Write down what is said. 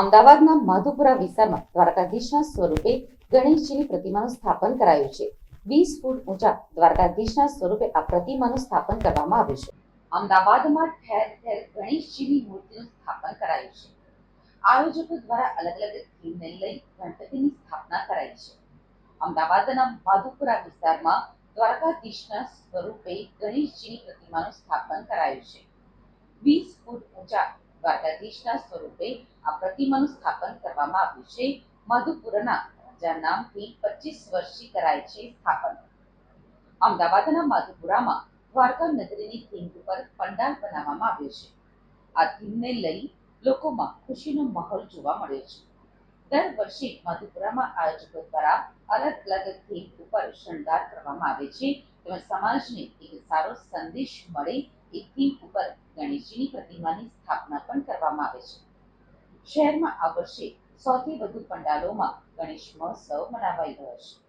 અમદાવાદના માધુપુરા વિસ્તારમાં દ્વારકાધીશના સ્વરૂપે ગણેશજીની પ્રતિમાનું સ્થાપન કરાયું છે. વીસ ફૂટ ઊંચા દ્વારકાધીશના સ્વરૂપે આ પ્રતિમાનું સ્થાપન કરવામાં આવ્યું છે. અમદાવાદમાં ઠેર ઠેર ગણેશજીની મૂર્તિનું સ્થાપન કરાયું છે. આયોજકો દ્વારા અલગ અલગ થીમને લઈ ગણપતિની સ્થાપના કરાઈ છે. અમદાવાદના માધુપુરા વિસ્તારમાં દ્વારકાધીશના સ્વરૂપે ગણેશજીની પ્રતિમાનું સ્થાપન કરાયું છે. વીસ ફૂટ ઊંચા દ્વારકાધીશના સ્વરૂપે આ પ્રતિમાનું સ્થાપન કરવામાં આવ્યું છે. માધુપુરના રાજા નામથી પચીસ વર્ષથી કરાય છે સ્થાપન. અમદાવાદના માધુપુરામાં દ્વારકા નગરીની થીમ ઉપર પંડાલ બનાવવામાં આવ્યો છે. આ થીમને લઈ લોકોમાં ખુશીનો માહોલ જોવા મળ્યો છે. દર વર્ષે મધુપુરામાં આયોજકો દ્વારા અલગ અલગ થીમ ઉપર શણગાર કરવામાં આવે છે. તેમજ સમાજને એક સારો સંદેશ મળે એ થીમ ઉપર ગણેશજીની પ્રતિમાની સ્થાપના પણ કરવામાં આવે છે. શહેરમાં આ વર્ષે સૌથી વધુ પંડાલોમાં ગણેશ મહોત્સવ મનાવાઈ રહ્યો છે.